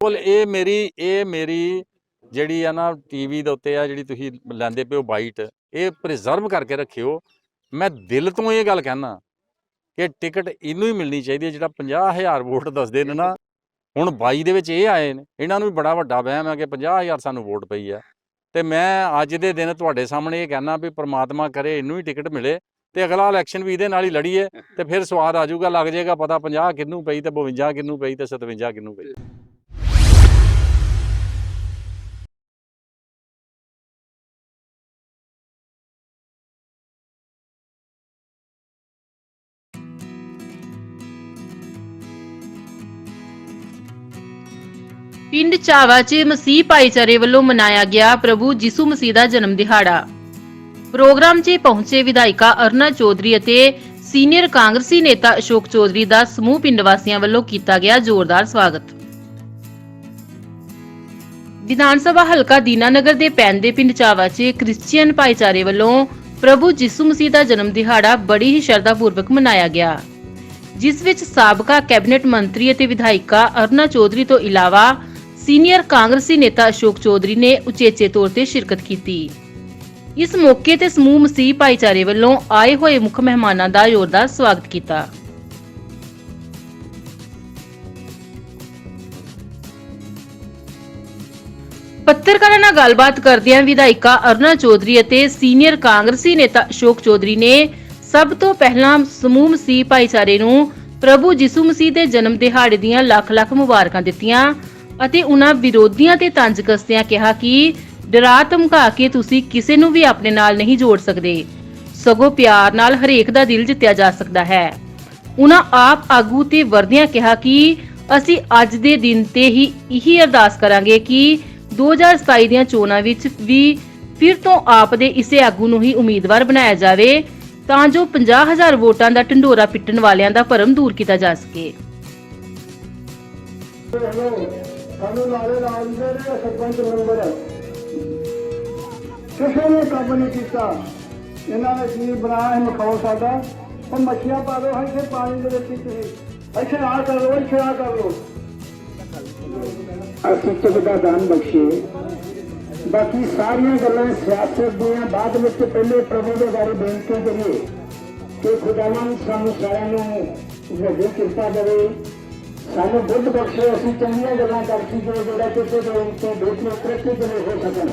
ਕੋਲ ਇਹ ਮੇਰੀ ਇਹ ਮੇਰੀ ਜਿਹੜੀ ਆ ਨਾ ਟੀਵੀ ਦੇ ਉੱਤੇ ਆ ਜਿਹੜੀ ਤੁਸੀਂ ਲੈਂਦੇ ਪਿਓ ਬਾਈਟ, ਇਹ ਪ੍ਰੀਜ਼ਰਵ ਕਰਕੇ ਰੱਖਿਓ। ਮੈਂ ਦਿਲ ਤੋਂ ਇਹ ਗੱਲ ਕਹਿਣਾ ਕਿ ਟਿਕਟ ਇਹਨੂੰ ਹੀ ਮਿਲਣੀ ਚਾਹੀਦੀ ਹੈ, ਜਿਹੜਾ 50000 ਵੋਟ ਦੱਸਦੇ ਨੇ ਨਾ। ਹੁਣ 22 ਦੇ ਵਿੱਚ ਇਹ ਆਏ ਨੇ, ਇਹਨਾਂ ਨੂੰ ਵੀ ਬੜਾ ਵੱਡਾ ਵਹਿਮ ਹੈ ਕਿ 50000 ਸਾਨੂੰ ਵੋਟ ਪਈ ਹੈ ਤੇ ਮੈਂ ਅੱਜ ਦੇ ਦਿਨ ਤੁਹਾਡੇ ਸਾਹਮਣੇ ਇਹ ਕਹਿਣਾ ਵੀ ਪ੍ਰਮਾਤਮਾ ਕਰੇ ਇਹਨੂੰ ਹੀ ਟਿਕਟ ਮਿਲੇ ਤੇ ਅਗਲਾ ਇਲੈਕਸ਼ਨ ਵੀ ਇਹਦੇ ਨਾਲ ਹੀ ਲੜੀਏ ਤੇ ਫਿਰ ਸਵਾਦ ਆ ਜਾਊਗਾ, ਲੱਗ ਜਾਏਗਾ ਪਤਾ 50 ਕਿੰਨੂੰ ਪਈ ਤੇ 52 ਕਿੰਨੂੰ ਪਈ ਤੇ 57 ਕਿੰਨੂੰ ਪਈ। ਪਿੰਡ ਚਾਵਾ 'ਚ ਮਸੀਹ ਭਾਈਚਾਰੇ ਵੱਲੋਂ ਮਨਾਇਆ ਗਿਆ ਪ੍ਰਭੂ ਯਿਸੂ ਮਸੀਹ ਦਾ ਜਨਮ ਦਿਹਾੜਾ। ਪ੍ਰੋਗਰਾਮ 'ਚ ਪਹੁੰਚੇ ਵਿਧਾਇਕਾ ਅਰਨਾ ਚੌਧਰੀ ਅਤੇ ਸੀਨੀਅਰ ਕਾਂਗਰਸੀ ਨੇਤਾ ਅਸ਼ੋਕ ਚੌਧਰੀ ਦਾ ਸਮੂਹ ਪਿੰਡ ਵਾਸੀਆਂ ਵੱਲੋਂ ਕੀਤਾ ਗਿਆ ਜ਼ੋਰਦਾਰ ਸਵਾਗਤ। ਵਿਧਾਨ ਸਭਾ ਹਲਕਾ ਦੀਨਾਨਗਰ ਦੇ ਪੈਂਦੇ ਪਿੰਡ ਚਾਵਾ 'ਚ ਕ੍ਰਿਸਚੀਅਨ ਭਾਈਚਾਰੇ ਵੱਲੋਂ ਪ੍ਰਭੂ ਯਿਸੂ ਮਸੀਹ ਦਾ ਜਨਮ ਦਿਹਾੜਾ ਬੜੀ ਹੀ ਸ਼ਰਧਾਪੂਰਵਕ ਮਨਾਇਆ ਗਿਆ। ਜਿਸ ਵਿੱਚ ਸਾਬਕਾ ਕੈਬਨਿਟ ਮੰਤਰੀ ਅਤੇ ਵਿਧਾਇਕਾ ਅਰਨਾ ਚੌਧਰੀ ਤੋਂ ਇਲਾਵਾ ਸੀਨੀਅਰ ਕਾਂਗਰਸੀ ਨੇਤਾ ਅਸ਼ੋਕ ਚੌਧਰੀ ਨੇ ਉਚੇਚੇ ਤੌਰ ਤੇ ਸ਼ਿਰਕਤ ਕੀਤੀ। ਇਸ ਮੌਕੇ ਤੇ ਸਮੂਹ ਮਸੀਹ ਭਾਈਚਾਰੇ ਵੱਲੋਂ ਆਏ ਹੋਏ ਮੁੱਖ ਮਹਿਮਾਨਾਂ ਦਾ ਜ਼ੋਰਦਾਰ ਸਵਾਗਤ ਕੀਤਾ। ਪੱਤਰਕਾਰਾਂ ਨਾਲ ਗੱਲਬਾਤ ਕਰਦਿਆਂ ਵਿਧਾਇਕਾ ਅਰੁਣਾ ਚੌਧਰੀ ਅਤੇ ਸੀਨੀਅਰ ਕਾਂਗਰਸੀ ਨੇਤਾ ਅਸ਼ੋਕ ਚੌਧਰੀ ਨੇ ਸਭ ਤੋਂ ਪਹਿਲਾਂ ਸਮੂਹ ਮਸੀਹ ਭਾਈਚਾਰੇ ਨੂੰ ਪ੍ਰਭੂ ਯਿਸੂ ਮਸੀਹ ਦੇ ਜਨਮ ਦਿਹਾੜੇ ਦੀਆਂ ਲੱਖ ਲੱਖ ਮੁਬਾਰਕਾਂ ਦਿੱਤੀਆਂ। ਅਤੇ ਉਹਨਾਂ ਵਿਰੋਧੀਆਂ ਤੇ ਤੰਜ ਕੱਸਦਿਆਂ ਕਿਹਾ ਕਿ ਡਰਾ ਧਮਕਾ ਕੇ ਤੁਸੀਂ ਕਿਸੇ ਨੂੰ ਵੀ ਆਪਣੇ ਨਾਲ ਨਹੀਂ ਜੋੜ ਸਕਦੇ। ਸਗੋਂ ਪਿਆਰ ਨਾਲ ਹਰੇਕ ਦਾ ਦਿਲ ਜਿੱਤਿਆ ਜਾ ਸਕਦਾ ਹੈ। ਉਹਨਾਂ ਆਪ ਆਗੂ ਤੇ ਵਰਦਿਆਂ ਕਿਹਾ ਕਿ ਅਸੀਂ ਅੱਜ ਦੇ ਦਿਨ ਤੇ ਹੀ ਇਹੀ ਅਰਦਾਸ ਕਰਾਂਗੇ ਕਿ 2027 ਦੀਆਂ ਚੋਣਾਂ ਵਿੱਚ ਵੀ ਫਿਰ ਤੋਂ ਆਪ ਦੇ ਇਸੇ ਆਗੂ ਨੂੰ ਹੀ ਉਮੀਦਵਾਰ ਬਣਾਇਆ ਜਾਵੇ, ਤਾਂ ਜੋ 50000 ਵੋਟਾਂ ਦਾ ਢੰਡੋਰਾ ਪਿੱਟਣ ਵਾਲਿਆਂ ਦਾ ਭਰਮ ਦੂਰ ਕੀਤਾ ਜਾ ਸਕੇ। ਸਾਨੂੰ ਨਾਲੇ ਨਾਲ ਦੇ ਸਰਪੰਚ ਮੈਂਬਰ। ਕਿਸੇ ਨੇ ਕੰਮ ਨਹੀਂ ਕੀਤਾ। ਇਹਨਾਂ ਨੇ ਕੀ ਬਣਾਇਆ ਹੈ ਮਖੌਲ ਸਾਡਾ? ਉਹ ਮੱਛੀਆਂ ਪਾ ਦਿਓ, ਇੱਥੇ ਪਾਣੀ ਦੇ ਵਿੱਚ ਤੁਸੀਂ। ਇੱਥੇ ਆ ਕਰ ਲਓ, ਇੱਥੇ ਆ ਕਰ ਲਓ। ਅਸੀਂ ਦਾ ਦਾਨ ਬਖਸ਼ੇ। ਬਾਕੀ ਸਾਰੀਆਂ ਗੱਲਾਂ ਸਿਆਸਤ ਦੀਆਂ ਬਾਅਦ ਵਿੱਚ ਪਹਿਲੇ ਪ੍ਰਭੂ ਦੇ ਬਾਰੇ ਬੇਨਤੀ ਕਰੀਏ ਕਿ ਖੁਦਾਵੰਦ ਸਾਨੂੰ ਸਾਰਿਆਂ ਨੂੰ ਵੱਡੀ ਕਿਰਪਾ ਦੇਵੇ। ਸਾਨੂੰ ਬੁੱਧ ਬਖਸ਼ੇ, ਅਸੀਂ ਚੰਗੀਆਂ ਗੱਲਾਂ ਕਰ ਸਕੀਏ ਜਿਹੜਾ ਕਿਸੇ ਦੇ ਉੱਤੇ ਦੂਸਰੇ ਤਰੱਕੀ ਦੇ ਹੋ ਸਕਣ।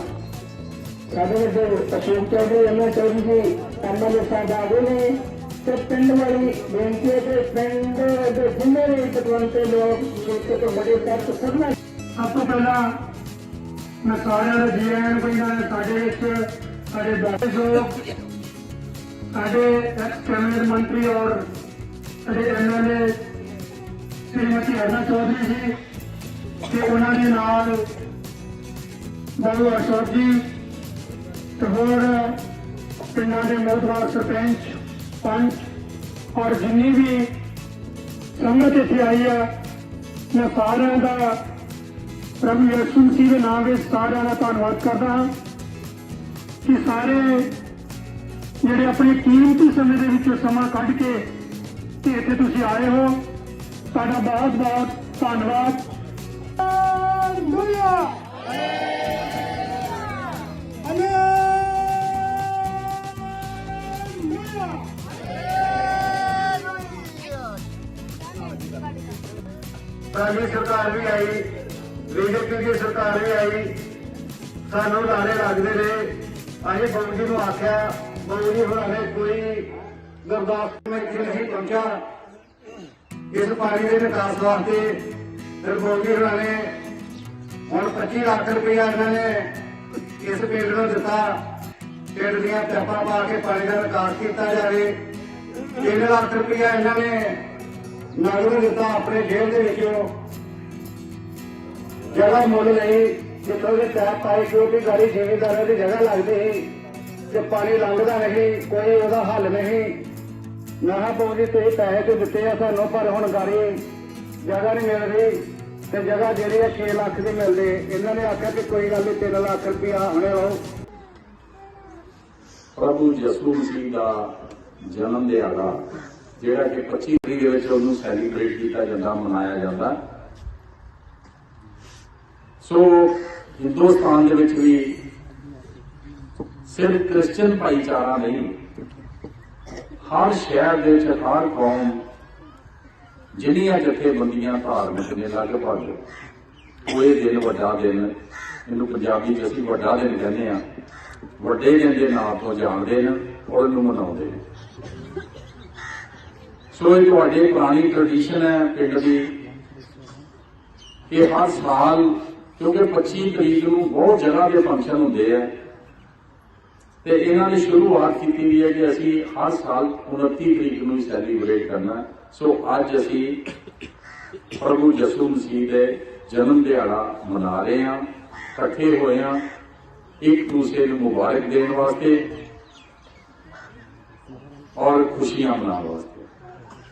ਸਾਡੇ ਵੱਡੇ ਅਸ਼ੋਕ ਚੌਧਰੀ, ਐਮਐਲ ਚੌਧਰੀ ਜੀ, ਐਮਐਲਏ ਸਾਹਿਬ ਆਗੇ ਨੇ ਤੇ ਪਿੰਡ ਵਾਲੀ ਬੇਨਤੀ ਹੈ ਕਿ ਪਿੰਡ ਦੇ ਜਿੰਨੇ ਵੀ ਪਤਵੰਤੇ ਲੋਕ ਛੋਟੇ ਤੋਂ ਵੱਡੇ ਤੱਕ ਸਭਨਾਂ ਸਭ ਤੋਂ ਪਹਿਲਾਂ ਮੈਂ ਸਾਰਿਆਂ ਦਾ ਜੀ ਆਇਆਂ ਨੂੰ ਕਹਿੰਦਾ ਸਾਡੇ ਵਿੱਚ ਸਾਡੇ ਦਾਦੇ ਲੋਕ ਸਾਡੇ ਕੈਬਨਿਟ ਮੰਤਰੀ ਔਰ ਸਾਡੇ ਐਮਐਲਏ ਸ਼੍ਰੀਮਤੀ ਅਰਨਾ ਚੌਧਰੀ ਜੀ ਤੇ ਉਹਨਾਂ ਦੇ ਨਾਲ ਬਾਬੂ ਅਸ਼ੋਕ ਜੀ ਤੇ ਹੋਰ ਪਿੰਡਾਂ ਦੇ ਮੋਹਤਵਾਰ ਸਰਪੰਚ, ਪੰਚ ਔਰ ਜਿੰਨੀ ਵੀ ਸੰਗਤ ਇੱਥੇ ਆਈ ਆ ਮੈਂ ਸਾਰਿਆਂ ਦਾ ਪ੍ਰਭੂ ਯਿਸੂ ਮਸੀਹ ਦੇ ਨਾਮ ਵਿੱਚ ਸਾਰਿਆਂ ਦਾ ਧੰਨਵਾਦ ਕਰਦਾ ਹਾਂ ਕਿ ਸਾਰੇ ਜਿਹੜੇ ਆਪਣੇ ਕੀਮਤੀ ਸਮੇਂ ਦੇ ਵਿੱਚੋਂ ਸਮਾਂ ਕੱਢ ਕੇ ਤੇ ਇੱਥੇ ਤੁਸੀਂ ਆਏ ਹੋ। ਤੁਹਾਡਾ ਬਹੁਤ ਬਹੁਤ ਧੰਨਵਾਦ ਹਾਲੇਲੂਇਆ ਸਾਡੀ ਸਰਕਾਰ ਵੀ ਆਈ ਬੀਜੇਪੀ ਦੀ ਸਰਕਾਰ ਵੀ ਆਈ ਸਾਨੂੰ ਲਾਣੇ ਲੱਗਦੇ ਰਹੇ ਅਸੀਂ ਬਾਬੂ ਜੀ ਨੂੰ ਆਖਿਆ ਬਾਬੂ ਜੀ ਹੋਰਾਂ ਨੇ ਕੋਈ ਗੁਰਦਾਸ ਵਿੱਚ ਨਹੀਂ ਪਹੁੰਚਾ ਇਸ ਪਾਣੀ ਦੇ ਵਿਕਾਸ ਵਾਸਤੇ ਫਿਰ ਬਾਬੂ ਨੇ ਹੁਣ 25 ਲੱਖ ਰੁਪਇਆ ਇਹਨਾਂ ਨੇ ਇਸ ਪਿੰਡ ਨੂੰ ਦਿੱਤਾ। ਪਿੰਡ ਦੀਆਂ ਪੈਪਾਂ ਪਾ ਕੇ ਪਾਣੀ ਦਾ ਨਿਕਾਸ ਕੀਤਾ ਜਾਵੇ। 3 ਲੱਖ ਰੁਪਇਆ ਇਹਨਾਂ ਨੇ ਨਗਰ ਦਿੱਤਾ ਆਪਣੇ ਜੇਬ ਦੇ ਵਿੱਚੋਂ। ਜਗ੍ਹਾ ਮੁੱਲ ਲਈ, ਜਿੱਥੋਂ ਦੇ ਪੈਪ ਪਾਏ ਕਿਉਂਕਿ ਗਾੜੀ ਜ਼ਿਮੀਂਦਾਰਾਂ ਦੀ ਜਗ੍ਹਾ ਲੱਗਦੀ ਸੀ। ਤੇ ਪਾਣੀ ਲੰਘਦਾ ਨਹੀਂ, ਕੋਈ ਉਹਦਾ ਹੱਲ ਨਹੀਂ। ਨਾ ਪਹੁੰਚੀ ਤੇ ਪੈਸੇ ਤੇ ਦਿੱਤੇ ਆ ਸਾਨੂੰ, ਪਰ ਹੁਣ ਗਾੜੀ ਜਗ੍ਹਾ ਨਹੀਂ ਮਿਲ ਰਹੀ। ਤੇ ਜਗ੍ਹਾ ਜਿਹੜੀ ਆ 6 ਲੱਖ ਦੀ ਮਿਲਦੀ। ਇਹਨਾਂ ਨੇ ਆਖਿਆ ਕਿ ਕੋਈ ਗੱਲ ਨਹੀਂ 3 ਲੱਖ ਰੁਪਇਆ ਹੁਣੇ ਲਓ। ਪ੍ਰਭੂ ਯਿਸੂ ਮਸੀਹ ਦਾ ਜਨਮ ਦਿਹਾੜਾ ਜਿਹੜਾ ਕਿ 25 ਤਰੀਕ ਦੇ ਵਿੱਚ ਉਹਨੂੰ ਸੈਲੀਬ੍ਰੇਟ ਕੀਤਾ ਜਾਂਦਾ, ਮਨਾਇਆ ਜਾਂਦਾ। ਸੋ ਹਿੰਦੁਸਤਾਨ ਦੇ ਵਿੱਚ ਵੀ ਸਿਰਫ ਕ੍ਰਿਸਚੀਅਨ ਭਾਈਚਾਰਾ ਨਹੀਂ ਹਰ ਸ਼ਹਿਰ ਦੇ ਵਿੱਚ ਹਰ ਕੌਮ ਜਿਹੜੀਆਂ ਜਥੇਬੰਦੀਆਂ ਧਾਰਮਿਕ ਨੇ ਲਗਭਗ, ਉਹ ਇਹ ਦਿਨ ਵੱਡਾ ਦਿਨ, ਇਹਨੂੰ ਪੰਜਾਬੀ ਚ ਅਸੀਂ ਵੱਡਾ ਦਿਨ ਕਹਿੰਦੇ ਆ ਵੱਡੇ ਦਿਨ ਦੇ ਨਾਂ ਤੋਂ ਜਾਣਦੇ ਨੇ, ਔਰ ਇਹਨੂੰ ਮਨਾਉਂਦੇ ਨੇ। ਸੋ ਇਹ ਤੁਹਾਡੀ ਪੁਰਾਣੀ ਟ੍ਰੈਡੀਸ਼ਨ ਹੈ ਪਿੰਡ ਦੀ, ਕਿ ਹਰ ਸਾਲ, ਕਿਉਂਕਿ 25 ਤਰੀਕ ਨੂੰ ਬਹੁਤ ਜਗ੍ਹਾ ਦੇ ਫੰਕਸ਼ਨ ਹੁੰਦੇ ਆ ਤੇ ਇਹਨਾਂ ਨੇ ਸ਼ੁਰੂਆਤ ਕੀਤੀ ਵੀ ਹੈ ਕਿ ਅਸੀਂ ਹਰ ਸਾਲ 29 ਤਰੀਕ ਨੂੰ ਸੈਲੀਬ੍ਰੇਟ ਕਰਨਾ ਸੋ ਅੱਜ ਅਸੀਂ ਪ੍ਰਭੂ ਯਿਸੂ ਮਸੀਹ ਦੇ ਜਨਮ ਦਿਹਾੜਾ ਮਨਾ ਰਹੇ ਹਾਂ, ਇਕੱਠੇ ਹੋਏ ਹਾਂ, ਇੱਕ ਦੂਸਰੇ ਨੂੰ ਮੁਬਾਰਕ ਦੇਣ ਵਾਸਤੇ ਔਰ ਖੁਸ਼ੀਆਂ ਮਨਾਉਣ ਵਾਸਤੇ।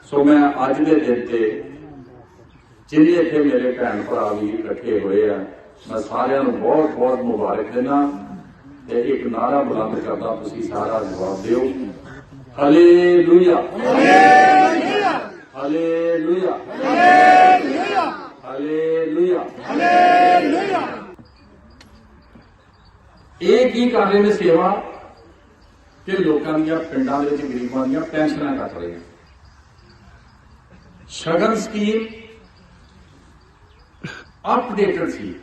ਸੋ ਮੈਂ ਅੱਜ ਦੇ ਦਿਨ ਤੇ ਜਿੰਨੇ ਇੱਥੇ ਮੇਰੇ ਭੈਣ ਭਰਾ ਵੀ ਇਕੱਠੇ ਹੋਏ ਆ, ਮੈਂ ਸਾਰਿਆਂ ਨੂੰ ਬਹੁਤ ਬਹੁਤ ਮੁਬਾਰਕ ਦਿੰਦਾ। ਤੇ ਇੱਕ ਨਾਰਾ ਬੁਲੰਦ ਕਰਦਾ ਤੁਸੀਂ ਸਾਰਾ ਜਵਾਬ ਦਿਓ। ਹਾਲੇਲੂਇਆ ਹਾਲੇਲੂਇਆ ਹਾਲੇਲੂਇਆ ਹਾਲੇਲੂਇਆ ਇਹ ਕੀ ਕਰ ਰਹੇ ਨੇ ਸੇਵਾ? ਕਿ ਲੋਕਾਂ ਦੀਆਂ ਪਿੰਡਾਂ ਦੇ ਵਿੱਚ ਗਰੀਬਾਂ ਦੀਆਂ ਪੈਨਸ਼ਨਾਂ ਕੱਟ ਰਹੇ ਨੇ। ਸ਼ਗਨ ਸਕੀਮ ਅਪਡੇਟਡ ਸੀ।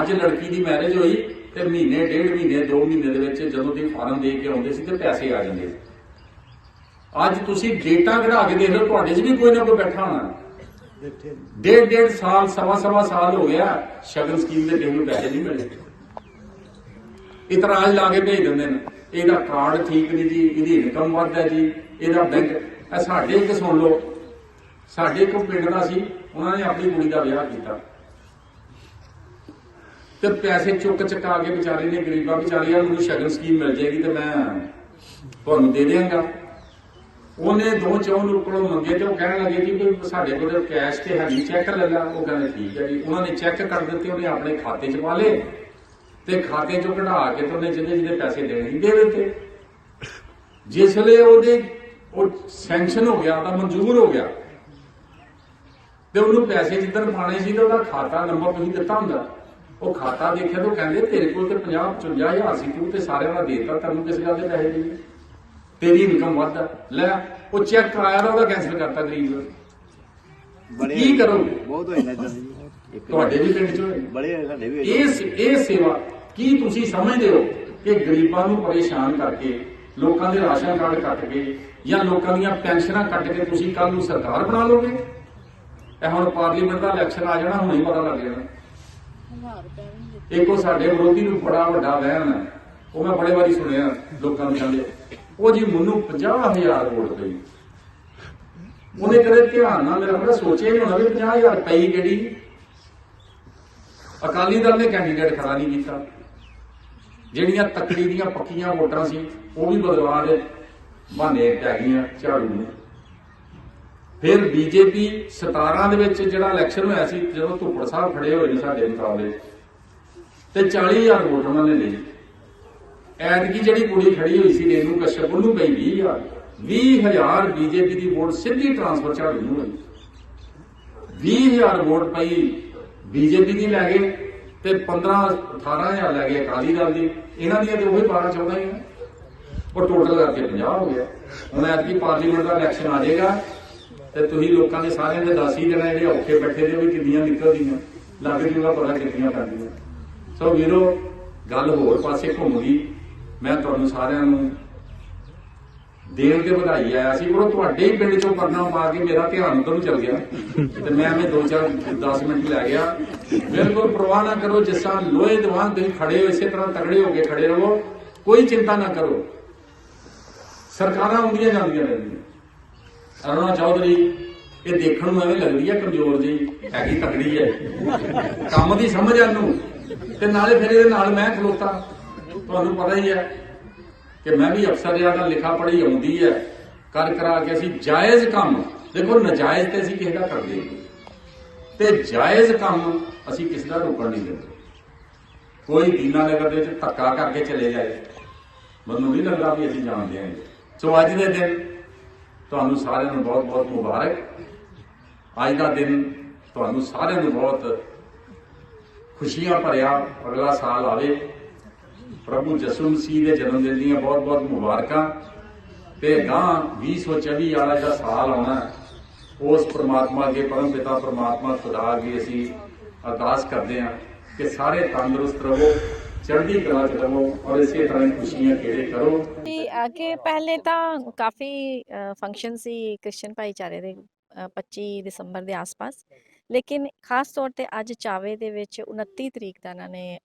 ਅੱਜ ਲੜਕੀ ਦੀ ਮੈਰਿਜ ਹੋਈ। ਤੇ ਮਹੀਨੇ, ਡੇਢ ਮਹੀਨੇ, ਦੋ ਮਹੀਨੇ ਦੇ ਵਿੱਚ ਜਦੋਂ ਦੀ ਫਾਰਮ ਦੇ ਕੇ ਆਉਂਦੇ ਸੀ ਤੇ ਪੈਸੇ ਆ ਜਾਂਦੇ ਸੀ। ਅੱਜ ਤੁਸੀਂ ਡੇਟਾ ਕਢਾ ਕੇ ਦੇਖ ਲਓ, ਤੁਹਾਡੇ 'ਚ ਵੀ ਕੋਈ ਨਾ ਕੋਈ ਬੈਠਾ ਹੋਣਾ। ਡੇਢ ਡੇਢ ਸਾਲ, ਸਵਾ ਸਵਾ ਸਾਲ ਹੋ ਗਿਆ, ਸ਼ਗਨ ਸਕੀਮ ਦੇ ਕਿਸੇ ਨੂੰ ਪੈਸੇ ਨਹੀਂ ਮਿਲੇ ਇਤਰਾਜ਼ ਲਾ ਕੇ ਭੇਜ ਦਿੰਦੇ ਨੇ, ਇਹਦਾ ਕਾਰਡ ਠੀਕ ਨਹੀਂ ਜੀ, ਇਹਦੀ ਇਨਕਮ ਵੱਧ ਹੈ ਜੀ, ਇਹਦਾ ਬੈਂਕ, ਇਹ ਸਾਡੇ ਇੱਕ ਸੁਣ ਲਓ, ਸਾਡੇ ਇੱਕ ਪਿੰਡ ਦਾ ਸੀ, ਉਹਨਾਂ ਨੇ ਆਪਣੀ ਕੁੜੀ ਦਾ ਵਿਆਹ ਕੀਤਾ। ਤੇ ਪੈਸੇ ਚੁੱਕ ਚੁਕਾ ਕੇ ਵਿਚਾਰੇ ਨੇ, ਗਰੀਬਾਂ ਵਿਚਾਰੀਆਂ ਨੂੰ ਸ਼ਗਨ ਸਕੀਮ ਮਿਲ ਜਾਏਗੀ ਤੇ ਮੈਂ ਤੁਹਾਨੂੰ ਦੇ ਦਿਆਂਗਾ। ਉਹਨੇ ਦੋ ਚੌਂ ਨੂੰ ਕੋਲੋਂ ਮੰਗੇ ਤੇ ਉਹ ਕਹਿਣ ਲੱਗੇ ਕਿ ਵੀ ਸਾਡੇ ਕੋਲ ਕੈਸ਼ ਤੇ ਹੈ ਨਹੀਂ ਚੈੱਕ ਲੈ ਲਾ, ਉਹ ਕਹਿੰਦੇ ਠੀਕ ਹੈ ਜੀ। ਉਹਨਾਂ ਨੇ ਚੈੱਕ ਕਰ ਦਿੱਤੇ, ਉਹਨੇ ਆਪਣੇ ਖਾਤੇ 'ਚ ਪਾ ਲਏ ਤੇ ਖਾਤੇ 'ਚੋਂ ਕਢਾ ਕੇ ਤੇ ਉਹਨੇ ਜਿਹਦੇ ਜਿਹਦੇ ਪੈਸੇ ਦੇਣੇ ਸੀ, ਦੇ ਦਿੱਤੇ। ਜਿਸ ਵੇਲੇ ਉਹਦੇ ਉਹ ਸੈਂਕਸ਼ਨ ਹੋ ਗਿਆ ਤਾਂ ਮਨਜ਼ੂਰ ਹੋ ਗਿਆ, ਤੇ ਉਹਨੂੰ ਪੈਸੇ ਜਿੱਧਰ ਪਾਣੇ ਸੀ ਤੇ ਉਹਦਾ ਖਾਤਾ ਨੰਬਰ ਤੁਸੀਂ ਦਿੱਤਾ ਹੁੰਦਾ। ਉਹ ਖਾਤਾ ਦੇਖਿਆ ਤਾਂ ਕਹਿੰਦੇ ਤੇਰੇ ਕੋਲ ਤੇ 50 55000 ਸੀ ਤੂੰ ਤੇ ਸਾਰਿਆਂ ਦਾ ਦੇਤਾ ਤੈਨੂੰ ਕਿਸ ਗੱਲ ਦੇ ਪੈਸੇ ਦੇਣੇ ਤੇਰੀ ਇਨਕਮ ਵੱਧ। ਲੈ ਉਹ ਚੈੱਕ ਕਰਾਇਆ ਤਾਂ ਉਹਦਾ ਕੈਂਸਲ ਕਰਤਾ ਗਰੀਬ ਬੜੇ ਕੀ ਕਰੋਗੇ? ਬਹੁਤ ਹੋਏ ਨੇ ਤੁਹਾਡੇ ਵੀ ਪਿੰਡ 'ਚ ਬੜੇ ਸਾਡੇ ਵੀ। ਇਹ ਇਹ ਸੇਵਾ ਕੀ ਤੁਸੀਂ ਸਮਝਦੇ ਹੋ ਕਿ ਗਰੀਬਾਂ ਨੂੰ ਪਰੇਸ਼ਾਨ ਕਰਕੇ ਲੋਕਾਂ ਦੇ ਰਾਸ਼ਨ ਕਾਰਡ ਕੱਟ ਕੇ ਜਾਂ ਲੋਕਾਂ ਦੀਆਂ ਪੈਨਸ਼ਨਾਂ ਕੱਟ ਕੇ ਤੁਸੀਂ ਕੱਲ ਨੂੰ ਸਰਕਾਰ ਬਣਾ ਲੋਗੇ ਇਹ ਹੁਣ ਪਾਰਲੀਮੈਂਟ ਦਾ ਇਲੈਕਸ਼ਨ ਆ ਜਾਣਾ ਹੁਣੇ ਪਤਾ ਲੱਗ ਜਾਣਾ ਇੱਕੋ ਸਾਡੇ ਵਿਰੋਧੀ ਨੂੰ ਬੜਾ ਵੱਡਾ ਵਹਿਮ ਹੈ। ਉਹ ਮੈਂ ਬੜੇ ਵਾਰੀ ਸੁਣਿਆ ਲੋਕਾਂ ਦੇ ਕਹਿੰਦੇ। ਉਹ ਜੀ ਮੈਨੂੰ 50000 ਵੋਟ ਪਈ ਉਹਨੇ ਕਦੇ ਧਿਆਨ ਨਾਲ ਮੇਰਾ ਬੜਾ ਸੋਚਿਆ ਨਹੀਂ ਹੋਣਾ ਵੀ 50000 ਪਈ ਕਿਹੜੀ। ਅਕਾਲੀ ਦਲ ਨੇ ਕੈਂਡੀਡੇਟ ਖੜਾ ਨਹੀਂ ਕੀਤਾ। ਜਿਹੜੀਆਂ ਤਕੜੀ ਦੀਆਂ ਪੱਕੀਆਂ ਵੋਟਾਂ ਸੀ, ਉਹ ਵੀ ਬਦਲਾ ਦੇ। ਬਹਾਨੇ ਪੈ ਗਈਆਂ ਝਾੜੂ ਨੇ। ਫਿਰ ਬੀਜੇਪੀ 17 ਦੇ ਵਿੱਚ ਜਿਹੜਾ ਇਲੈਕਸ਼ਨ ਹੋਇਆ ਸੀ, ਜਦੋਂ ਧੁੱਪੜ ਸਾਹਿਬ ਖੜੇ ਹੋਏ ਨੇ ਸਾਡੇ ਮੁਕਾਬਲੇ ਤੇ 40000 ਵੋਟ ਉਹਨਾਂ ਨੇ ਲਈ ਐਤਕੀ ਜਿਹੜੀ ਕੁੜੀ ਖੜੀ ਹੋਈ ਸੀ, ਰੇਨੂ ਕਸ਼ਯਪ, ਉਹਨੂੰ ਪਈ 20000 20000 ਬੀਜੇਪੀ ਦੀ ਵੋਟ ਸਿੱਧੀ ਟ੍ਰਾਂਸਫਰ ਝਾੜੂ ਨੂੰ ਹੋਈ। 20000 ਵੋਟ ਪਈ ਬੀਜੇਪੀ ਦੀ ਲੈ ਗਏ ਤੇ 15 18000 ਲੈ ਗਏ ਅਕਾਲੀ ਦਲ ਦੀ। ਇਹਨਾਂ ਦੀਆਂ ਤੇ ਉਹੀ 12 14 ਹੀ ਆ ਉਹ ਟੋਟਲ ਕਰਕੇ 50 ਹੋ ਗਿਆ। ਹੁਣ ਐਤਕੀ ਪਾਰਲੀਮੈਂਟ ਦਾ ਇਲੈਕਸ਼ਨ ਆ ਜਾਏਗਾ। ਤੇ ਤੁਸੀਂ ਲੋਕਾਂ ਦੇ ਸਾਰਿਆਂ ਦੇ ਦੱਸ ਹੀ ਦੇਣਾ ਜਿਹੜੇ ਔਖੇ ਬੈਠੇ ਦੇ ਵੀ ਕਿੰਨੀਆਂ ਨਿਕਲਦੀਆਂ, ਲੱਗ ਜੂਗਾ ਪਤਾ ਕਿੰਨੀਆਂ ਪੈਂਦੀਆਂ ਸੋ ਵੀਰੋ, ਗੱਲ ਹੋਰ ਪਾਸੇ ਘੁੰਮ ਗਈ। ਮੈਂ ਤੁਹਾਨੂੰ ਸਾਰਿਆਂ ਨੂੰ ਦੇਣ ਤੇ ਵਧਾਈ ਆਇਆ ਸੀ ਉਹ ਤੁਹਾਡੇ ਹੀ ਪਿੰਡ ਚੋਂ ਕਰਨਾ ਪਾ ਕੇ ਮੇਰਾ ਧਿਆਨ ਉਧਰ ਨੂੰ ਚਲ ਗਿਆ। ਤੇ ਮੈਂ ਐਵੇਂ 2-4 10 ਮਿੰਟ ਲੈ ਗਿਆ। ਬਿਲਕੁਲ ਪਰਵਾਹ ਨਾ ਕਰੋ, ਜਿਸ ਤਰ੍ਹਾਂ ਲੋਹੇ ਦੀਵਾਨ ਤੁਸੀਂ ਖੜੇ ਹੋ, ਇਸੇ ਤਰ੍ਹਾਂ ਤਗੜੇ ਹੋ ਕੇ ਖੜੇ ਰਹੋ। ਕੋਈ ਚਿੰਤਾ ਨਾ ਕਰੋ। ਸਰਕਾਰਾਂ ਆਉਂਦੀਆਂ ਜਾਂਦੀਆਂ ਰਹਿੰਦੀਆਂ। ਅਰੁਣਾ ਚੌਧਰੀ ਇਹ ਦੇਖਣ ਨੂੰ ਐਵੇਂ ਲੱਗਦੀ ਹੈ ਕਮਜ਼ੋਰ ਜਿਹੀ, ਹੈਗੀ ਤਕੜੀ ਹੈ ਕੰਮ ਦੀ ਸਮਝ ਆ ਨੂੰ ਤੇ ਨਾਲੇ ਫਿਰ ਇਹਦੇ ਨਾਲ ਮੈਂ ਖਲੋਤਾ। ਤੁਹਾਨੂੰ ਪਤਾ ਹੀ ਹੈ ਕਿ ਮੈਂ ਵੀ ਅਫਸਰ ਜਿਹਾ ਦਾ ਲਿਖਾ ਪੜ੍ਹੀ ਆਉਂਦੀ ਹੈ ਕਰ ਕਰਾ ਕੇ ਅਸੀਂ ਜਾਇਜ਼ ਕੰਮ, ਦੇਖੋ ਨਜਾਇਜ਼ ਤੇ ਅਸੀਂ ਕਿਸੇ ਦਾ ਕਰਦੇ ਤੇ ਜਾਇਜ਼ ਕੰਮ ਅਸੀਂ ਕਿਸੇ ਦਾ ਰੋਕਣ ਨਹੀਂ ਦਿੰਦੇ। ਕੋਈ ਦੀਨਾ ਨਗਰ ਦੇ ਵਿੱਚ ਧੱਕਾ ਕਰਕੇ ਚਲੇ ਜਾਏ। ਮੈਨੂੰ ਨਹੀਂ ਲੱਗਦਾ ਵੀ ਅਸੀਂ ਜਾਣਦੇ ਹਾਂ ਸੋ ਅੱਜ ਦੇ ਦਿਨ ਤੁਹਾਨੂੰ ਸਾਰਿਆਂ ਨੂੰ ਬਹੁਤ ਬਹੁਤ ਮੁਬਾਰਕ। ਅੱਜ ਦਾ ਦਿਨ ਤੁਹਾਨੂੰ ਸਾਰਿਆਂ ਨੂੰ ਬਹੁਤ ਖੁਸ਼ੀਆਂ ਭਰਿਆ ਅਗਲਾ ਸਾਲ ਆਵੇ। ਪ੍ਰਭੂ ਯਿਸੂ ਮਸੀਹ ਦੇ ਜਨਮ ਦਿਨ ਦੀਆਂ ਬਹੁਤ ਬਹੁਤ ਮੁਬਾਰਕਾਂ। ਤੇ ਗਾਂ 2024 ਵਾਲਾ ਜਿਹੜਾ ਸਾਲ ਆਉਣਾ, ਉਸ ਪ੍ਰਮਾਤਮਾ ਅੱਗੇ, ਪਰਮ ਪਿਤਾ ਪ੍ਰਮਾਤਮਾ ਖੁਦਾ ਅੱਗੇ ਅਸੀਂ ਅਰਦਾਸ ਕਰਦੇ ਹਾਂ ਕਿ ਸਾਰੇ ਤੰਦਰੁਸਤ ਰਹੋ ਚੜ੍ਹਦੀ ਕਲਾ ਚ ਰਹੋ ਔਰ ਇਸੇ ਤਰ੍ਹਾਂ ਹੀ ਖੁਸ਼ੀਆਂ ਖੇੜੇ ਕਰੋ। ਜੀ ਅੱਗੇ ਪਹਿਲੇ ਤਾਂ ਕਾਫੀ ਫੰਕਸ਼ਨ ਸੀ ਕ੍ਰਿਸ਼ਚਨ ਭਾਈਚਾਰੇ ਦੇ ਅ, 25 ਦਸੰਬਰ ਦੇ ਆਸ-ਪਾਸ। ਲੇਕਿਨ ਖਾਸ ਤੌਰ ਤੇ ਅੱਜ ਚਾਵੇ ਦੇ ਵਿੱਚ 29 ਤਰੀਕ ਦਾ ਇਹਨਾਂ ਨੇ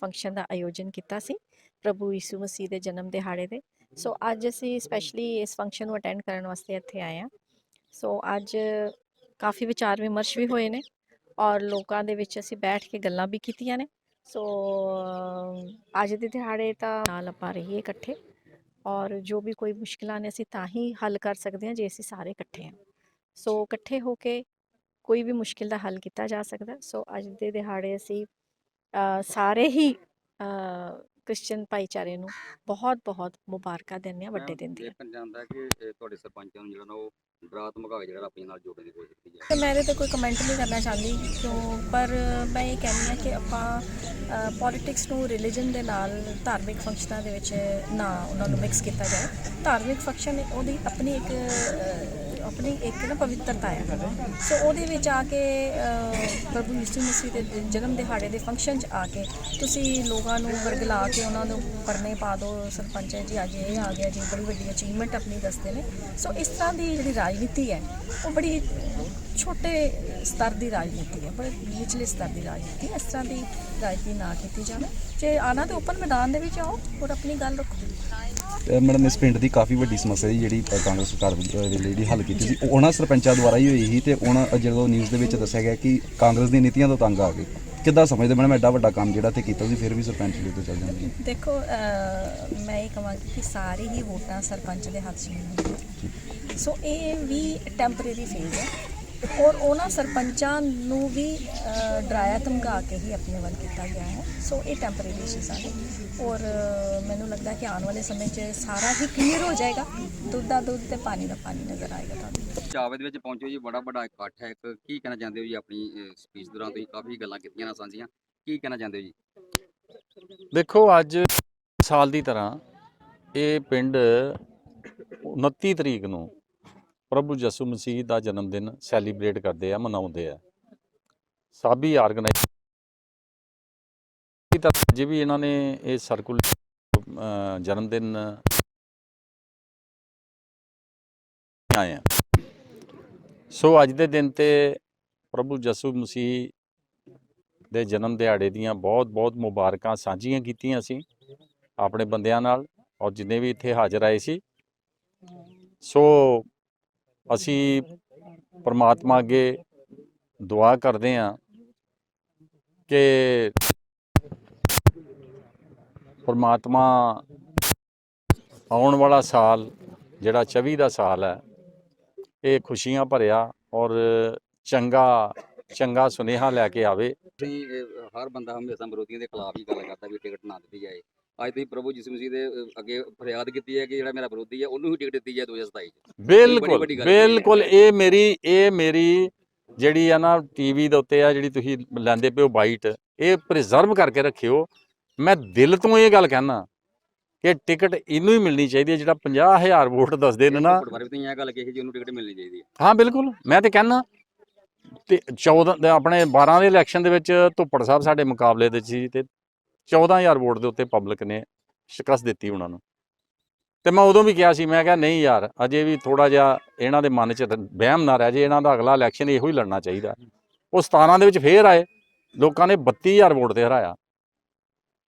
ਫੰਕਸ਼ਨ ਦਾ ਆਯੋਜਨ ਕੀਤਾ ਸੀ ਪ੍ਰਭੂ ਯਿਸੂ ਮਸੀਹ ਦੇ ਜਨਮ ਦਿਹਾੜੇ ਦੇ ਸੋ ਅੱਜ ਅਸੀਂ ਸਪੈਸ਼ਲੀ ਇਸ ਫੰਕਸ਼ਨ ਨੂੰ ਅਟੈਂਡ ਕਰਨ ਵਾਸਤੇ ਇੱਥੇ ਆਏ ਹਾਂ। ਸੋ ਅੱਜ ਕਾਫੀ ਵਿਚਾਰ ਵਿਮਰਸ਼ ਵੀ ਹੋਏ ਨੇ ਔਰ ਲੋਕਾਂ ਦੇ ਵਿੱਚ ਅਸੀਂ ਬੈਠ ਕੇ ਗੱਲਾਂ ਵੀ ਕੀਤੀਆਂ ਨੇ। ਸੋ ਅੱਜ ਦੇ ਦਿਹਾੜੇ ਤਾਂ ਨਾਲ ਆਪਾਂ ਰਹੀਏ ਇਕੱਠੇ ਔਰ ਜੋ ਵੀ ਕੋਈ ਮੁਸ਼ਕਿਲਾਂ ਨੇ ਅਸੀਂ ਤਾਂ ਹੀ ਹੱਲ ਕਰ ਸਕਦੇ ਹਾਂ ਜੇ ਅਸੀਂ ਸਾਰੇ ਇਕੱਠੇ ਹਾਂ ਸੋ ਇਕੱਠੇ ਹੋ ਕੇ ਕੋਈ ਵੀ ਮੁਸ਼ਕਿਲ ਦਾ ਹੱਲ ਕੀਤਾ ਜਾ ਸਕਦਾ ਸੋ ਅੱਜ ਦੇ ਦਿਹਾੜੇ ਅਸੀਂ ਸਾਰੇ ਹੀ ਕ੍ਰਿਸਚੀਅਨ ਭਾਈਚਾਰੇ ਨੂੰ ਬਹੁਤ ਬਹੁਤ ਮੁਬਾਰਕਾਂ ਦਿੰਦੇ ਹਾਂ ਵੱਡੇ ਦਿਨ ਦੀਆਂ ਦੇਖਣ ਜਾਂਦਾ ਕਿ ਇਹ ਤੁਹਾਡੇ ਸਰਪੰਚਾਂ ਨੂੰ ਜਿਹੜਾ ਨਾ ਉਹ ਡਰਾਤਮਕ ਹੈਗਾ ਜਿਹੜਾ ਆਪਣੇ ਨਾਲ ਜੋੜਨ ਦੀ ਕੋਸ਼ਿਸ਼ ਕੀਤੀ ਤੇ ਮੈਂ ਇਹਦੇ ਤੇ ਕੋਈ ਕਮੈਂਟ ਨਹੀਂ ਕਰਨਾ ਚਾਹੁੰਦੀ, ਕਿਉਂ? ਪਰ ਮੈਂ ਇਹ ਕਹਿੰਦੀ ਹਾਂ ਕਿ ਆਪਾਂ ਪੋਲਿਟਿਕਸ ਨੂੰ ਰਿਲੀਜਨ ਦੇ ਨਾਲ ਧਾਰਮਿਕ ਫੰਕਸ਼ਨਾਂ ਦੇ ਵਿੱਚ ਨਾ ਉਹਨਾਂ ਨੂੰ ਮਿਕਸ ਕੀਤਾ ਜਾਏ। ਧਾਰਮਿਕ ਫੰਕਸ਼ਨ ਉਹਦੀ ਆਪਣੀ ਇੱਕ ਆਪਣੀ ਇੱਕ ਨਾ ਪਵਿੱਤਰਤਾ ਹੈ ਸੋ ਉਹਦੇ ਵਿੱਚ ਆ ਕੇ ਪ੍ਰਭੂ ਯਿਸੂ ਮਸੀਹ ਦੇ ਜਨਮ ਦਿਹਾੜੇ ਦੇ ਫੰਕਸ਼ਨ 'ਚ ਆ ਕੇ ਤੁਸੀਂ ਲੋਕਾਂ ਨੂੰ ਵਰਗਲਾ ਕੇ ਉਹਨਾਂ ਨੂੰ ਪਰਨੇ ਪਾ ਦਿਓ ਸਰਪੰਚ ਜੀ, ਅੱਜ ਇਹ ਆ ਗਿਆ ਜੀ, ਬੜੀ ਵੱਡੀ ਅਚੀਵਮੈਂਟ ਆਪਣੀ ਦੱਸਦੇ ਨੇ। ਸੋ ਇਸ ਤਰ੍ਹਾਂ ਦੀ ਜਿਹੜੀ ਰਾਜਨੀਤੀ ਹੈ, ਉਹ ਬੜੀ ਛੋਟੇ ਸਤਰ ਦੀ ਰਾਜਨੀਤੀ ਹੈ, ਬੜੇ ਨਿਚਲੇ ਸਤਰ ਦੀ ਰਾਜਨੀਤੀ ਇਸ ਤਰ੍ਹਾਂ ਦੀ ਰਾਜਨੀਤੀ ਨਾ ਕੀਤੀ ਜਾਵੇ। ਜੇ ਆਣਾ ਤੇ ਓਪਨ ਮੈਦਾਨ ਦੇ ਵਿੱਚ ਆਓ ਔਰ ਆਪਣੀ ਗੱਲ ਰੱਖੋ। ਮੈਡਮ ਇਸ ਪਿੰਡ ਦੀ ਕਾਫੀ ਵੱਡੀ ਸਮੱਸਿਆ ਸੀ ਜਿਹੜੀ ਕਾਂਗਰਸ ਸਰਕਾਰ ਵੇਲੇ ਜਿਹੜੀ ਹੱਲ ਕੀਤੀ ਸੀ। ਉਹ ਉਹਨਾਂ ਸਰਪੰਚਾਂ ਦੁਆਰਾ ਹੀ ਹੋਈ ਸੀ ਤੇ ਉਹਨਾਂ ਜਦੋਂ ਨਿਊਜ਼ ਦੇ ਵਿੱਚ ਦੱਸਿਆ ਗਿਆ ਕਿ ਕਾਂਗਰਸ ਦੀਆਂ ਨੀਤੀਆਂ ਤੋਂ ਤੰਗ ਆ ਗਏ। ਕਿੱਦਾਂ ਸਮਝਦੇ ਮੈਡਮ ਐਡਾ ਵੱਡਾ ਕੰਮ ਜਿਹੜਾ ਤੇ ਕੀਤਾ ਸੀ ਫਿਰ ਵੀ ਸਰਪੰਚ ਲਈ ਤੇ ਚੱਲ ਜਾਂਦੇ ਦੇਖੋ ਮੈਂ ਇਹ ਕਹਾਂਗੀ ਕਿ ਸਾਰੀ ਹੀ ਵੋਟਾਂ ਸਰਪੰਚ ਦੇ ਹੱਥ 'ਚ ਨਹੀਂ ਹੁੰਦੀਆਂ। ਸੋ ਇਹ ਵੀ ਟੈਂਪਰੇਰੀ ਫੇਜ਼ ਹੈ। ਔਰ ਉਹਨਾਂ ਸਰਪੰਚਾਂ ਨੂੰ ਵੀ ਡਰਾਇਆ ਧਮਕਾ ਕੇ ਹੀ ਆਪਣੇ ਵੱਲ ਕੀਤਾ ਗਿਆ ਹੈ। ਸੋ ਇਹ ਟੈਂਪਰੇਰੀ ਚੀਜ਼ਾਂ ਨੇ ਔਰ ਮੈਨੂੰ ਲੱਗਦਾ ਕਿ ਆਉਣ ਵਾਲੇ ਸਮੇਂ 'ਚ ਸਾਰਾ ਹੀ ਕਲੀਅਰ ਹੋ ਜਾਏਗਾ। ਦੁੱਧ ਦਾ ਦੁੱਧ ਤੇ ਪਾਣੀ ਦਾ ਪਾਣੀ ਨਜ਼ਰ ਆਏਗਾ ਤੁਹਾਨੂੰ। ਚਾਵੇ ਦੇ ਵਿੱਚ ਪਹੁੰਚੋ ਜੀ ਬੜਾ ਵੱਡਾ ਇਕੱਠ ਹੈ ਇੱਕ। ਕੀ ਕਹਿਣਾ ਚਾਹੁੰਦੇ ਹੋ ਜੀ ਆਪਣੀ ਸਪੀਚ ਦੌਰਾਨ? ਤੁਸੀਂ ਕਾਫੀ ਗੱਲਾਂ ਕੀਤੀਆਂ ਨਾ ਸਾਂਝੀਆਂ। ਕੀ ਕਹਿਣਾ ਚਾਹੁੰਦੇ ਹੋ ਜੀ? ਦੇਖੋ ਅੱਜ ਸਾਲ ਦੀ ਤਰ੍ਹਾਂ ਇਹ ਪਿੰਡ 29 ਤਰੀਕ ਨੂੰ ਪ੍ਰਭੂ ਯਿਸੂ ਮਸੀਹ ਦਾ ਜਨਮ ਦਿਨ ਸੈਲੀਬ੍ਰੇਟ ਕਰਦੇ ਆ, ਮਨਾਉਂਦੇ ਆ। ਸਾਬੀ ਆਰਗੇਨਾਈਜ਼ ਤਾਂ ਅੱਜ ਵੀ ਇਹਨਾਂ ਨੇ ਇਹ ਸਰਕੂਲ ਜਨਮ ਦਿਨ ਆਏ ਸੋ ਅੱਜ ਦੇ ਦਿਨ ਤੇ ਪ੍ਰਭੂ ਯਿਸੂ ਮਸੀਹ ਦੇ ਜਨਮ ਦਿਹਾੜੇ ਦੀਆਂ ਬਹੁਤ-ਬਹੁਤ ਮੁਬਾਰਕਾਂ ਸਾਂਝੀਆਂ ਕੀਤੀਆਂ ਸੀ ਆਪਣੇ ਬੰਦਿਆਂ ਨਾਲ ਔਰ ਜਿੰਨੇ ਵੀ ਇੱਥੇ ਹਾਜ਼ਰ ਆਏ ਸੀ। ਸੋ ਅਸੀਂ ਪ੍ਰਮਾਤਮਾ ਅੱਗੇ ਦੁਆ ਕਰਦੇ ਹਾਂ ਕਿ ਪ੍ਰਮਾਤਮਾ ਆਉਣ ਵਾਲਾ ਸਾਲ, ਜਿਹੜਾ 24 ਦਾ ਸਾਲ ਹੈ, ਇਹ ਖੁਸ਼ੀਆਂ ਭਰਿਆ ਔਰ ਚੰਗਾ ਚੰਗਾ ਸੁਨੇਹਾ ਲੈ ਕੇ ਆਵੇ। ਹਰ ਬੰਦਾ ਹਮੇਸ਼ਾ ਵਿਰੋਧੀਆਂ ਦੇ ਖਿਲਾਫ ਹੀ ਗੱਲ ਕਰਦਾ ਵੀ ਟਿਕਟ ਨਾ ਦਿੱਤੀ ਜਾਏ। ਅੱਜ ਤੁਸੀਂ ਪ੍ਰਭੂ ਯਿਸੂ ਮਸੀਹ ਦੇ ਅੱਗੇ ਫਰਿਆਦ ਕੀਤੀ ਹੈ ਕਿ ਜਿਹੜਾ ਮੇਰਾ ਵਿਰੋਧੀ ਹੈ ਉਹਨੂੰ ਹੀ ਟਿਕਟ ਦਿੱਤੀ ਜਾਏ 2027 ਚ। ਬਿਲਕੁਲ ਬਿਲਕੁਲ ਇਹ ਮੇਰੀ ਇਹ ਮੇਰੀ ਜਿਹੜੀ ਆ ਨਾ ਟੀਵੀ ਦੇ ਉੱਤੇ ਆ ਜਿਹੜੀ ਤੁਸੀਂ ਲੈਂਦੇ ਪਿਓ ਬਾਈਟ ਇਹ ਪ੍ਰੀਜ਼ਰਵ ਕਰਕੇ ਰੱਖਿਓ। ਮੈਂ ਦਿਲ ਤੋਂ ਇਹ ਗੱਲ ਕਹਿਣਾ ਕਿ ਟਿਕਟ ਇਹਨੂੰ ਹੀ ਮਿਲਣੀ ਚਾਹੀਦੀ ਹੈ ਜਿਹੜਾ 50000 ਵੋਟ ਦੱਸਦੇ ਨੇ ਨਾ। ਬਾਰੇ ਵੀ ਤੁਸੀਂ ਇਹ ਗੱਲ ਕਹੀ ਜੀ ਉਹਨੂੰ ਟਿਕਟ ਮਿਲਣੀ ਚਾਹੀਦੀ ਹੈ। ਹਾਂ ਬਿਲਕੁਲ ਮੈਂ ਤੇ ਕਹਿਣਾ ਤੇ 14 ਦੇ ਆਪਣੇ 12 ਦੇ ਇਲੈਕਸ਼ਨ ਦੇ ਵਿੱਚ ਧੁੱਪੜ ਸਾਹਿਬ ਸਾਡੇ ਮੁਕਾਬਲੇ ਦੇ ਸੀ ਤੇ 14000 ਵੋਟ ਦੇ ਉੱਤੇ ਪਬਲਿਕ ਨੇ ਸ਼ਿਕਸਤ ਦਿੱਤੀ ਉਹਨਾਂ ਨੂੰ। ਤੇ ਮੈਂ ਉਦੋਂ ਵੀ ਕਿਹਾ ਸੀ, ਮੈਂ ਕਿਹਾ ਨਹੀਂ ਯਾਰ, ਅਜੇ ਵੀ ਥੋੜਾ ਜਿਹਾ ਇਹਨਾਂ ਦੇ ਮਨ 'ਚ ਵਹਿਮ ਨਾ ਰਹਿ ਜੇ, ਇਹਨਾਂ ਦਾ ਅਗਲਾ ਇਲੈਕਸ਼ਨ ਇਹੋ ਹੀ ਲੜਨਾ ਚਾਹੀਦਾ। ਉਹ 17 ਦੇ ਵਿੱਚ ਫੇਰ ਆਏ, ਲੋਕਾਂ ਨੇ 32000 ਵੋਟ ਤੇ ਹਰਾਇਆ।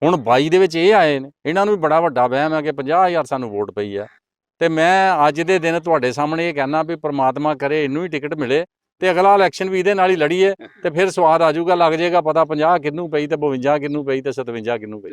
ਹੁਣ 22 ਦੇ ਵਿੱਚ ਇਹ ਆਏ ਨੇ, ਇਹਨਾਂ ਨੂੰ ਵੀ ਬੜਾ ਵੱਡਾ ਵਹਿਮ ਹੈ ਕਿ 50000 ਸਾਨੂੰ ਵੋਟ ਪਈ ਆ ਤੇ ਮੈਂ ਅੱਜ ਦੇ ਦਿਨ ਤੁਹਾਡੇ ਸਾਹਮਣੇ ਇਹ ਕਹਿਣਾ ਵੀ ਪ੍ਰਮਾਤਮਾ ਕਰੇ, ਇਹਨੂੰ ਹੀ ਟਿਕਟ ਮਿਲੇ। ਤੇ ਅਗਲਾ ਇਲੈਕਸ਼ਨ ਵੀ ਇਹਦੇ ਨਾਲ ਹੀ ਲੜੀਏ ਤੇ ਫਿਰ ਸਵਾਦ ਆ ਜਾਊਗਾ ਲੱਗ ਜਾਏਗਾ ਪਤਾ 50 ਕਿੰਨੂੰ ਪਈ ਤੇ 52 ਕਿੰਨੂੰ ਪਈ ਤੇ 57 ਕਿੰਨੂੰ ਪਈ।